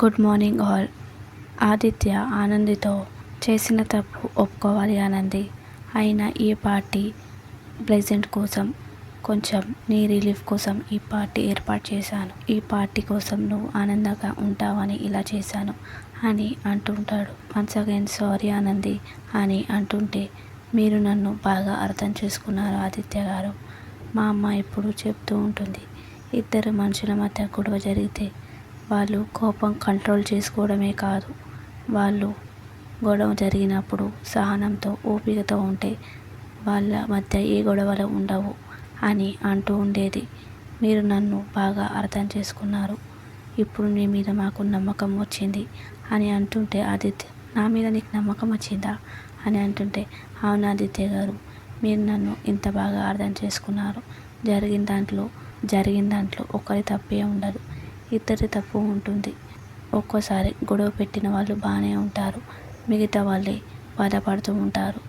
Good morning all Aditya ఆనందితో చేసిన తప్పు ఒప్పుకోవాలి ఆనంది. అయినా ఈ పార్టీ ప్రెజెంట్ కోసం కొంచెం నీ రిలీఫ్ కోసం ఈ పార్టీ ఏర్పాటు చేశాను. ఈ పార్టీ కోసం నువ్వు ఆనందంగా ఉంటావని ఇలా చేశాను అని అంటుంటాడు. వన్స్ అగైన్ సారీ ఆనంది అని అంటుంటే మీరు నన్ను బాగా అర్థం చేసుకున్నారు ఆదిత్య గారు. మా అమ్మ ఎప్పుడు చెప్తూ ఉంటుంది ఇద్దరు మనుషుల మధ్య గొడవ జరిగితే వాళ్ళు కోపం కంట్రోల్ చేసుకోవడమే కాదు. వాళ్ళు గొడవ జరిగినప్పుడు సహనంతో ఓపికతో ఉంటే వాళ్ళ మధ్య ఏ గొడవలు ఉండవు అని అంటూ ఉండేది. మీరు నన్ను బాగా అర్థం చేసుకున్నారు. ఇప్పుడు నీ మీద మాకు నమ్మకం వచ్చింది అని అంటుంటే ఆదిత్య నా మీద నీకు నమ్మకం వచ్చిందా అని అంటుంటే అవును ఆదిత్య గారు మీరు నన్ను ఇంత బాగా అర్థం చేసుకున్నారు. జరిగిన దాంట్లో జరిగిన దాంట్లో ఒకరి తప్పే ఉండదు. ఇద్దరి తప్పు ఉంటుంది. ఒక్కోసారి గొడవ పెట్టిన వాళ్ళు బాగానే ఉంటారు. మిగతా వాళ్ళే బాధపడుతూ ఉంటారు.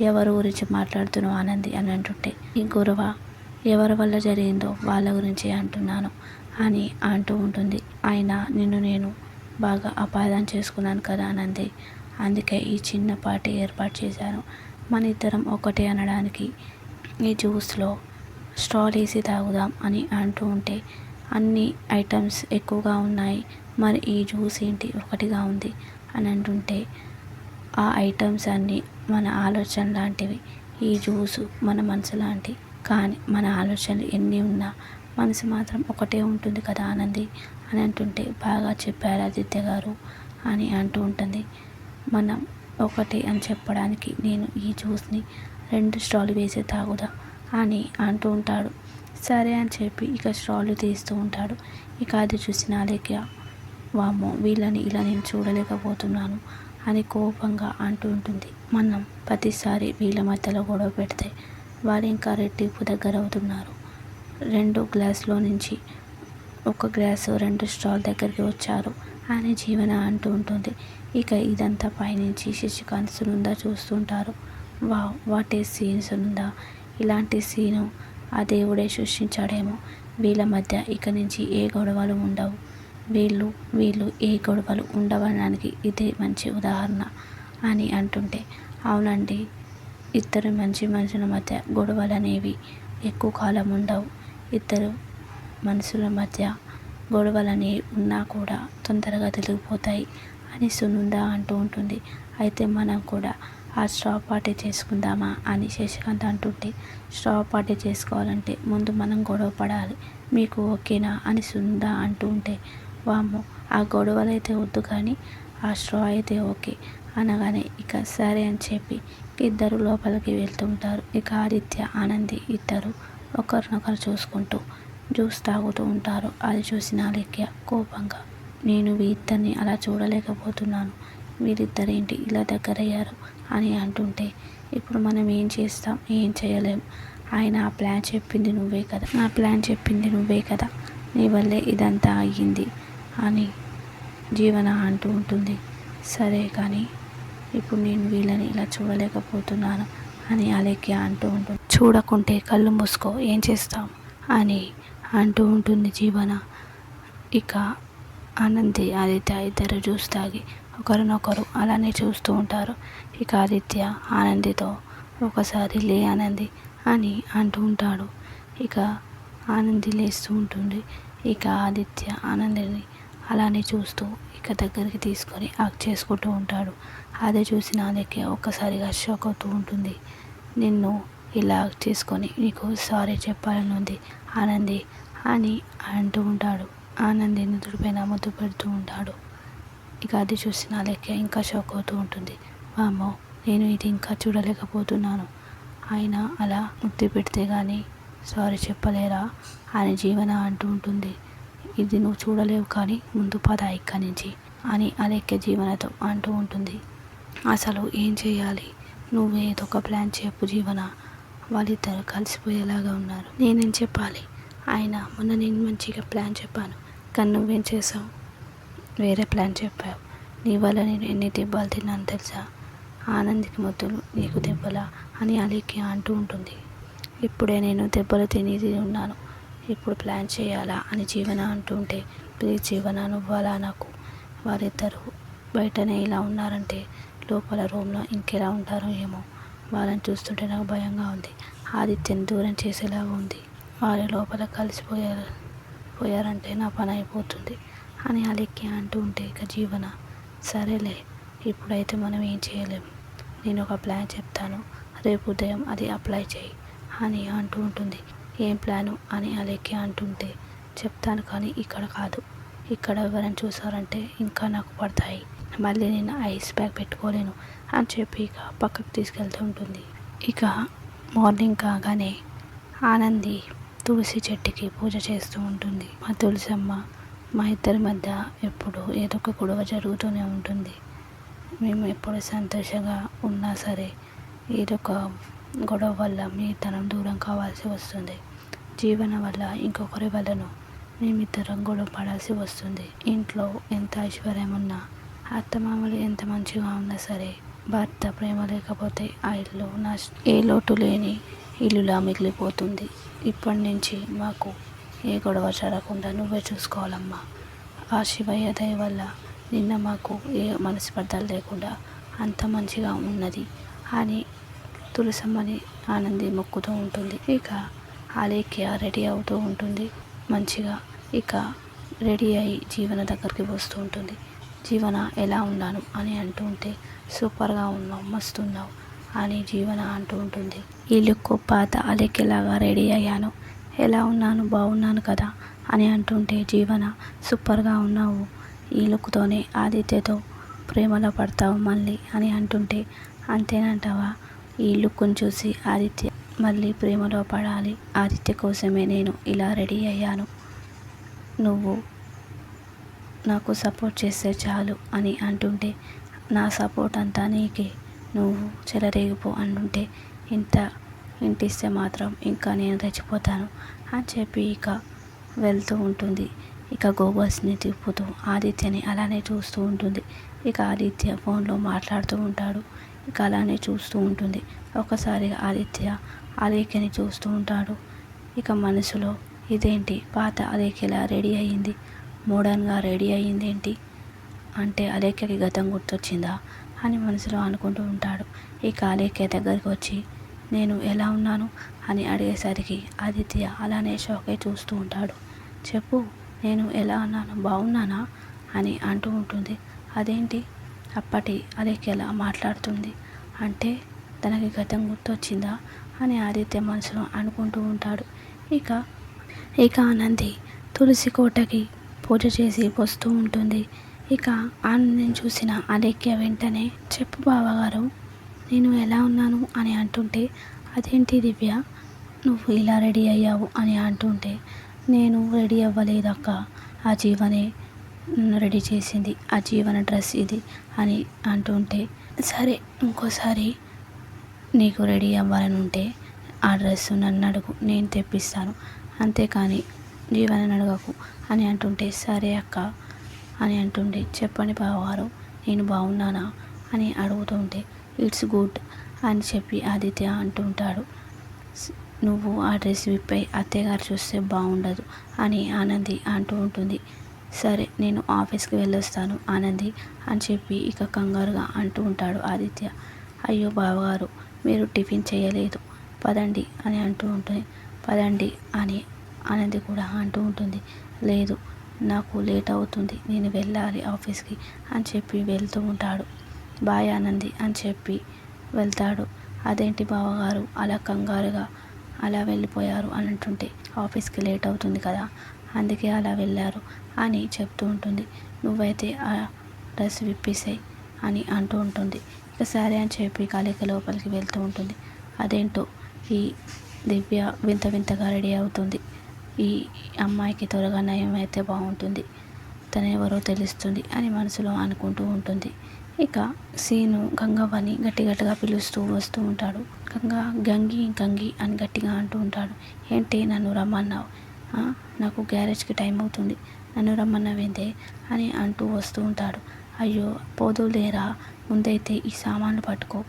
ఎవరి గురించి మాట్లాడుతున్నావు ఆనంది అని అంటుంటే ఈ గొడవ ఎవరి వల్ల జరిగిందో వాళ్ళ గురించి అంటున్నాను అని అంటూ ఉంటుంది. అయినా నిన్ను నేను బాగా అపార్థం చేసుకున్నాను కదా ఆనంది. అందుకే ఈ చిన్న పార్టీ ఏర్పాటు చేశాను. మన ఇద్దరం ఒకటే అనడానికి ఈ జ్యూస్లో స్ట్రాల్ వేసి తాగుదాం అని అంటూ ఉంటే అన్ని ఐటమ్స్ ఎక్కువగా ఉన్నాయి. మరి ఈ జ్యూస్ ఏంటి? ఒకటిగా ఉంది అని అంటుంటే ఆ ఐటమ్స్ అన్నీ మన ఆలోచన లాంటివి. ఈ జ్యూసు మన మనసు లాంటి. కానీ మన ఆలోచనలు ఎన్ని ఉన్నా మనసు మాత్రం ఒకటే ఉంటుంది కదా ఆనంది అని అంటుంటే బాగా చెప్పారు ఆదిత్య గారు అని అంటూ ఉంటుంది. మనం ఒకటి అని చెప్పడానికి నేను ఈ జ్యూస్ని రెండు స్టాల్ వేసి తాగుదా అని అంటూ ఉంటాడు. సరే అని చెప్పి ఇక స్ట్రాలు తీస్తూ ఉంటాడు. ఇక అది చూసిన అలేఖ్య వామ్మో వీళ్ళని ఇలా నేను చూడలేకపోతున్నాను అని కోపంగా అంటూ ఉంటుంది. మనం ప్రతిసారి వీళ్ళ మధ్యలో గొడవ పెడితే వారు ఇంకా రెట్టింపు దగ్గర అవుతున్నారు. రెండు గ్లాసులో నుంచి ఒక గ్లాసు రెండు స్టాల్ దగ్గరికి వచ్చారు అని జీవన అంటూ ఉంటుంది. ఇక ఇదంతా పైనుంచి శశికాంత్ సునుందా చూస్తుంటారు. వా వాట్ ఏ సీన్ ఇలాంటి సీను ఆ దేవుడే సృష్టించాడేమో. వీళ్ళ మధ్య ఇక నుంచి ఏ గొడవలు ఉండవు. వీళ్ళు వీళ్ళు ఏ గొడవలు ఉండవడానికి ఇదే మంచి ఉదాహరణ అని అంటుంటే అవునండి ఇద్దరు మంచి మనుషుల మధ్య గొడవలు అనేవి ఎక్కువ కాలం ఉండవు. ఇద్దరు మనుషుల మధ్య గొడవలు అనేవి ఉన్నా కూడా తొందరగా తెలిగిపోతాయి అని సునుంద అంటూ ఉంటుంది. అయితే మనం కూడా ఆ స్ట్రా పార్టీ చేసుకుందామా అని శశికాంత్ అంటుంటే స్ట్రా పార్టీ చేసుకోవాలంటే ముందు మనం గొడవ పడాలి. మీకు ఓకేనా? అని సుందా అంటూ ఉంటే వాము ఆ గొడవలు అయితే వద్దు కానీ ఆ స్ట్రా అయితే ఓకే అనగానే ఇక సరే అని చెప్పి ఇద్దరు లోపలికి వెళ్తూ ఉంటారు. ఇక ఆదిత్య ఆనంది ఇద్దరు ఒకరినొకరు చూసుకుంటూ జ్యూస్ తాగుతూ ఉంటారు. అది చూసిన అలెక్య కోపంగా నేను ఇద్దరిని అలా చూడలేకపోతున్నాను. వీరిద్దరేంటి ఇలా దగ్గరయ్యారు? అని అంటుంటే ఇప్పుడు మనం ఏం చేస్తాం? ఏం చేయలేం. ఆయన ఆ ప్లాన్ చెప్పింది నువ్వే కదా. నా ప్లాన్ చెప్పింది నువ్వే కదా. నీ వల్లే ఇదంతా అయ్యింది అని జీవన అంటూ ఉంటుంది. సరే కానీ ఇప్పుడు నేను వీళ్ళని ఇలా చూడలేకపోతున్నాను అని అలెక్య అంటూ ఉంటుంది. చూడకుంటే కళ్ళు మూసుకో. ఏం చేస్తాం? అని అంటూ ఉంటుంది జీవన. ఇక ఆనంది ఆదిత్య ఇద్దరు జ్యూస్ తాగి ఒకరినొకరు అలానే చూస్తూ ఉంటారు. ఇక ఆదిత్య ఆనందితో ఒకసారి లే ఆనంది అని అంటూ ఉంటాడు. ఇక ఆనంది లేస్తూ ఉంటుంది. ఇక ఆదిత్య ఆనందిని అలానే చూస్తూ ఇక దగ్గరికి తీసుకొని ఆక్ చేసుకుంటూ ఉంటాడు. అదే చూసిన ఆదిత్య ఒక్కసారిగా షాక్ అవుతూ ఉంటుంది. నిన్ను ఇలా చేసుకొని నీకు సారీ చెప్పాలని ఉంది ఆనంది అని అంటూ ఉంటాడు. ఆనంది నుదుటిపైన ముద్దు పెడుతూ ఉంటాడు. ఇక అది చూసిన లెక్క ఇంకా షాక్ అవుతూ ఉంటుంది. వామ్మో నేను ఇది ఇంకా చూడలేకపోతున్నాను. ఆయన అలా ముద్దు పెడితే కానీ సారీ చెప్పలేరా? ఆయన జీవన అంటూ ఉంటుంది. ఇది నువ్వు చూడలేవు కానీ ముందు పద ఇక్కడి నుంచి అని అలెక్క జీవనతో అంటూ ఉంటుంది. అసలు ఏం చేయాలి? నువ్వేదో ఒక ప్లాన్ చెప్పు జీవన. వాళ్ళిద్దరు కలిసిపోయేలాగా ఉన్నారు. నేనేం చెప్పాలి? ఆయన మొన్న నేను మంచిగా ప్లాన్ చెప్పాను. కానీ నువ్వేం చేసావు? వేరే ప్లాన్ చెప్పావు. నీ వల్ల నేను ఎన్ని దెబ్బలు తిన్నాను తెలుసా? ఆనందికి మొత్తులు నీకు దెబ్బలా అని అలీకి అంటూ ఉంటుంది. ఇప్పుడే నేను దెబ్బలు తినేది ఉన్నాను. ఇప్పుడు ప్లాన్ చేయాలా అని జీవన అంటుంటే ప్లీజ్ జీవన నువ్వాలా నాకు? వారిద్దరూ బయటనే ఇలా ఉన్నారంటే లోపల రూమ్లో ఇంకెలా ఉంటారో ఏమో. వాళ్ళని చూస్తుంటే నాకు భయంగా ఉంది. ఆదిత్యని దూరం చేసేలాగా ఉంది. వారి లోపల కలిసిపోయారు పోయారంటే నా పని అయిపోతుంది. అని అలెక్కి అంటూ ఉంటే ఇక జీవన? సరేలే ఇప్పుడైతే మనం ఏం చేయలేం. నేను ఒక ప్లాన్ చెప్తాను. రేపు ఉదయం అది అప్లై చేయి అని అంటూ ఉంటుంది. ఏం ప్లాను? అని అలెక్కి అంటుంటే చెప్తాను కానీ ఇక్కడ కాదు. ఇక్కడ ఎవరైనా చూసారంటే ఇంకా నాకు పడతాయి. మళ్ళీ నేను ఐస్ బ్యాగ్ పెట్టుకోలేను అని చెప్పి ఇక పక్కకు తీసుకెళ్తూ ఉంటుంది. ఇక మార్నింగ్ కాగానే ఆనంది తులసి చెట్టుకి పూజ చేస్తూ ఉంటుంది. మా తులసమ్మ మా ఇద్దరి మధ్య ఎప్పుడు ఏదో ఒక గొడవ జరుగుతూనే ఉంటుంది. మేము ఎప్పుడు సంతోషంగా ఉన్నా సరే ఏదో ఒక గొడవ వల్ల మీ తనం దూరం కావాల్సి వస్తుంది. జీవన వల్ల ఇంకొకరి వల్లను మేమిద్దరం గొడవ పడాల్సి వస్తుంది. ఇంట్లో ఎంత ఐశ్వర్యం ఉన్నా అత్తమామలు ఎంత మంచిగా ఉన్నా సరే భర్త ప్రేమ లేకపోతే ఆ ఇల్లు నా ఏ లోటు లేని ఇల్లులా మిగిలిపోతుంది. ఇప్పటి నుంచి మాకు ఏ గొడవ జరగకుండా నువ్వే చూసుకోవాలమ్మా. ఆ శివయ్య దయ వల్ల నిన్న మాకు ఏ మనస్పర్ధలు లేకుండా అంత మంచిగా ఉన్నది. అని తులసమ్మని ఆనంది మొక్కుతూ ఉంటుంది. ఇక ఆలేఖ్య రెడీ అవుతూ ఉంటుంది. మంచిగా ఇక రెడీ అయి జీవన దగ్గరికి వస్తూ ఉంటుంది. జీవన ఎలా ఉన్నాను అని అంటూ ఉంటే సూపర్గా ఉన్నావు మస్తు ఉన్నావు అని జీవన అంటూ ఉంటుంది. ఈ లుక్ పాత అలెక్కేలాగా రెడీ అయ్యాను. ఎలా ఉన్నాను? బాగున్నాను కదా? అని అంటుంటే జీవన సూపర్గా ఉన్నావు. ఈ లుక్తోనే ఆదిత్యతో ప్రేమలో పడతావు మళ్ళీ అని అంటుంటే అంతేనంటావా? ఈ లుక్ను చూసి ఆదిత్య మళ్ళీ ప్రేమలో పడాలి. ఆదిత్య కోసమే నేను ఇలా రెడీ అయ్యాను. నువ్వు నాకు సపోర్ట్ చేస్తే చాలు అని అంటుంటే నా సపోర్ట్ అంతా నీకే. నువ్వు చెలరేగిపో అంటుంటే ఇంత ఇంటిస్తే మాత్రం ఇంకా నేను తెచ్చిపోతాను అని చెప్పి ఇక వెళ్తూ ఉంటుంది. ఇక గోబర్స్ని తిప్పుతూ ఆదిత్యని అలానే చూస్తూ ఉంటుంది. ఇక ఆదిత్య ఫోన్లో మాట్లాడుతూ ఉంటాడు. ఇక అలానే చూస్తూ ఉంటుంది. ఒకసారి ఆదిత్య అలేఖ్యని చూస్తూ ఉంటాడు. ఇక మనసులో ఇదేంటి? పాత అలేఖ్యలా రెడీ అయ్యింది? మోడర్న్గా రెడీ అయ్యింది ఏంటి అంటే అలేఖ్యకి గతం గుర్తొచ్చిందా? అని మనసులో అనుకుంటూ ఉంటాడు. ఇక అలేఖ్య దగ్గరికి వచ్చి నేను ఎలా ఉన్నాను? అని అడిగేసరికి ఆదిత్య అలానే షాక్ అయి చూస్తూ ఉంటాడు. చెప్పు నేను ఎలా ఉన్నాను? బాగున్నానా? అని అంటూ ఉంటుంది. అదేంటి? అప్పటి అలేఖ్యలా మాట్లాడుతుంది. అంటే తనకి గతం గుర్తొచ్చిందా? అని ఆదిత్య మనసులో అనుకుంటూ ఉంటాడు. ఇక ఇక ఆనంది తులసి కోటకి పూజ చేసి వస్తూ ఉంటుంది. ఇక ఆనందిని చూసిన అలేఖ్య వెంటనే చెప్పు బావగారు నేను ఎలా ఉన్నాను అని అంటుంటే అదేంటి దివ్య? నువ్వు ఇలా రెడీ అయ్యావు అని అంటుంటే నేను రెడీ అవ్వలేదక్క. ఆ జీవనే రెడీ చేసింది. ఆ జీవన డ్రెస్ ఇది అని అంటుంటే సరే ఇంకోసారి నీకు రెడీ అవ్వాలని ఉంటే ఆ డ్రెస్ నన్ను అడుగు. నేను తెప్పిస్తాను. అంతేకాని జీవనని అడగకు అని అంటుంటే సరే అక్క అని అంటుండే చెప్పండి బావగారు నేను బాగున్నానా అని అడుగుతుంటే ఇట్స్ గుడ్ అని చెప్పి ఆదిత్య అంటుంటాడు నువ్వు ఆ డ్రెస్ విప్పై అత్తయ్యగారు చూస్తే బాగుండదు అని ఆనంది అంటూ ఉంటుంది. సరే నేను ఆఫీస్కి వెళ్ళొస్తాను ఆనంది అని చెప్పి ఇక కంగారుగా అంటూ ఉంటాడు ఆదిత్య. అయ్యో బావగారు మీరు టిఫిన్ చేయలేదు. పదండి అని అంటూ ఉంటుంది. పదండి అని ఆనంది కూడా అంటూ ఉంటుంది. లేదు నాకు లేట్ అవుతుంది నేను వెళ్ళాలి ఆఫీస్కి అని చెప్పి వెళ్తూ ఉంటాడు. బాయ్ ఆనంది అని చెప్పి వెళ్తాడు. అదేంటి బావగారు? అలా కంగారుగా అలా వెళ్ళిపోయారు అని అంటుంటే ఆఫీస్కి లేట్ అవుతుంది కదా అందుకే అలా వెళ్ళారు అని చెప్తూ ఉంటుంది. నువ్వైతే ఆ డ్రెస్ విప్పేసాయి అని అంటూ ఉంటుంది. ఇక సరే అని చెప్పి కాళిక లోపలికి వెళ్తూ ఉంటుంది. అదేంటో? ఈ దివ్య వింత వింతగా రెడీ అవుతుంది. ఈ అమ్మాయికి త్వరగా నయం అయితే బాగుంటుంది తను ఎవరో తెలుస్తుంది అని మనసులో అనుకుంటూ ఉంటుంది. ఇక సీను గంగవ్వని గట్టి గట్టిగా పిలుస్తూ వస్తూ ఉంటాడు. గంగ గంగి గంగి అని గట్టిగా అంటూ ఉంటాడు. ఏంటి నన్ను రమ్మన్నావు? నాకు గ్యారేజ్కి టైం అవుతుంది. నన్ను రమ్మన్నవేందే అని అంటూ వస్తూ ఉంటాడు. అయ్యో పోదు లేరా ముందైతే ఈ సామాన్లు పట్టుకో.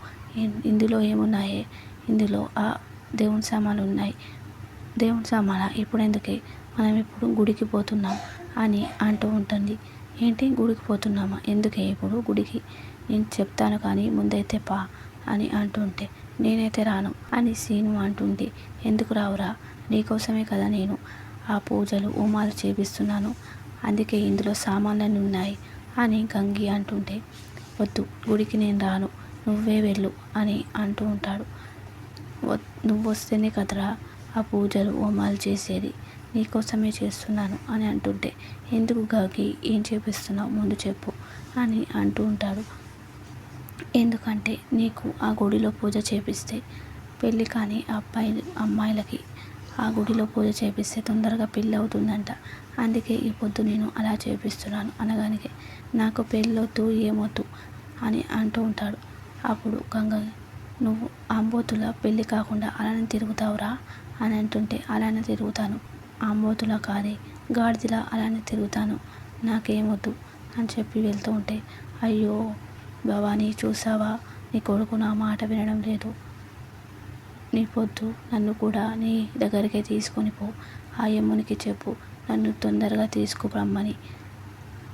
ఇందులో ఏమున్నాయే? ఇందులో ఆ దేవుని సామాన్లు ఉన్నాయి. దేవుని సామాన? ఇప్పుడు ఎందుకే మనం ఇప్పుడు గుడికి పోతున్నాం అని అంటూ ఉంటుంది. ఏంటి? గుడికి పోతున్నామా? ఎందుకే ఇప్పుడు గుడికి? నేను చెప్తాను కానీ ముందైతే పా అని అంటుంటే నేనైతే రాను అని సీను అంటుంటే ఎందుకు రావురా? నీకోసమే కదా నేను ఆ పూజలు హోమాలు చేపిస్తున్నాను. అందుకే ఇందులో సామాన్లన్నీ ఉన్నాయి అని గంగి అంటుంటే వద్దు గుడికి నేను రాను. నువ్వే వెళ్ళు అని అంటూ ఉంటాడు. నువ్వు వస్తేనే కదరా ఆ పూజలు హోమాలు చేసేది? నీకోసమే చేస్తున్నాను అని అంటుంటే ఎందుకు గాకి? ఏం చేపిస్తున్నావు? ముందు చెప్పు అని అంటూ ఉంటాడు. ఎందుకంటే నీకు ఆ గుడిలో పూజ చేపిస్తే పెళ్ళి కానీ అబ్బాయి అమ్మాయిలకి ఆ గుడిలో పూజ చేపిస్తే తొందరగా పెళ్ళి అవుతుందంట అందుకే ఈ పొద్దు నేను అలా చేపిస్తున్నాను అనగానే నాకు పెళ్ళొద్దు ఏమొద్దు అని అంటూ ఉంటాడు. అప్పుడు గంగ నువ్వు అంబోతుల పెళ్ళి కాకుండా అలానే తిరుగుతావురా అని అంటుంటే అలానే తిరుగుతాను. ఆంబోతుల కాదే. గాడిదలా అలానే తిరుగుతాను. నాకేమొద్దు అని చెప్పి వెళ్తూ ఉంటే అయ్యో భవానీ చూసావా? నీ కొడుకు నా మాట వినడం లేదు. నీ పొద్దు నన్ను కూడా నీ దగ్గరికే తీసుకొని పో. ఆ యమ్మునికి చెప్పు నన్ను తొందరగా తీసుకురమ్మని.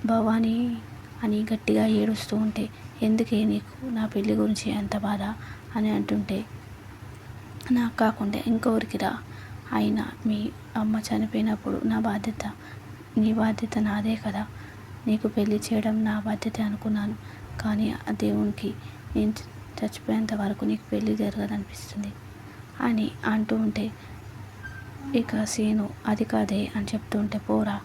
భవానీ అని గట్టిగా ఏడుస్తూ ఉంటే ఎందుకే నీకు నా పెళ్ళి గురించి అంత బాధ? అని అంటుంటే నాకు కాకుండా ఇంకొకరికి రా. అయినా మీ అమ్మ చనిపోయినప్పుడు నా బాధ్యత నీ బాధ్యత నాదే కదా. నీకు పెళ్ళి చేయడం నా బాధ్యత అనుకున్నాను. కానీ ఆ దేవునికి నేను చచ్చిపోయేంత వరకు నీకు పెళ్ళి జరగదనిపిస్తుంది అని అంటూ ఉంటే ఇక సీను అది కాదే అని చెప్తుంటే పోరా.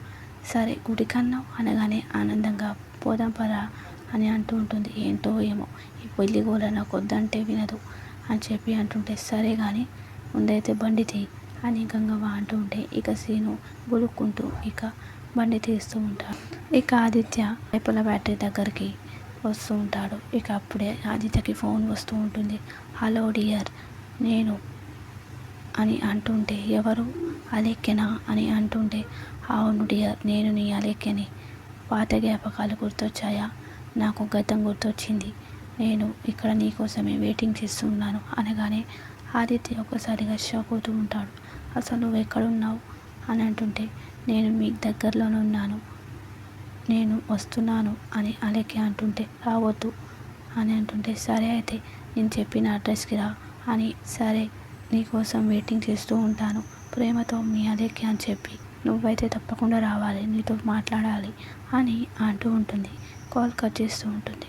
సరే గుడికన్నావు అనగానే ఆనందంగా పోదాం పరా అని అంటూ ఉంటుంది. ఏంటో ఏమో ఈ పెళ్ళి కూడా నాకు వద్దంటే వినదు అని చెప్పి అంటుంటే సరే కానీ ముందైతే బండి తీయి. అనేకంగా వాడుతూ ఉంటే ఇక సీను గులుక్కుంటూ ఇక బండి తీస్తూ ఉంటాడు. ఇక ఆదిత్య రేపుల బ్యాటరీ దగ్గరికి వస్తూ ఉంటాడు. ఇక అప్పుడే ఆదిత్యకి ఫోన్ వస్తూ ఉంటుంది. హలో డియర్ నేను అని అంటుంటే ఎవరు? అలెక్కెనా? అని అంటుంటే అవును డియర్ నేను నీ అలెక్కెని. పాత జ్ఞాపకాలు గుర్తొచ్చాయా? నాకు గతం గుర్తొచ్చింది. నేను ఇక్కడ నీకోసమే వెయిటింగ్ చేస్తున్నాను అనగానే ఆదిత్య ఒక్కసారిగా షాక్ అవుతూ ఉంటాడు. అసలు నువ్వు ఎక్కడున్నావు అని అంటుంటే నేను మీ దగ్గరలోనే ఉన్నాను. నేను వస్తున్నాను అని అలెక్కి అంటుంటే రావద్దు అని అంటుంటే సరే అయితే నేను చెప్పిన అడ్రస్కి రా అని సరే నీకోసం వెయిటింగ్ చేస్తూ ఉంటాను. ప్రేమతో మీ అలెక్కి అని చెప్పి నువ్వైతే తప్పకుండా రావాలి నీతో మాట్లాడాలి అని అంటూ ఉంటుంది. కాల్ కట్ చేస్తూ ఉంటుంది.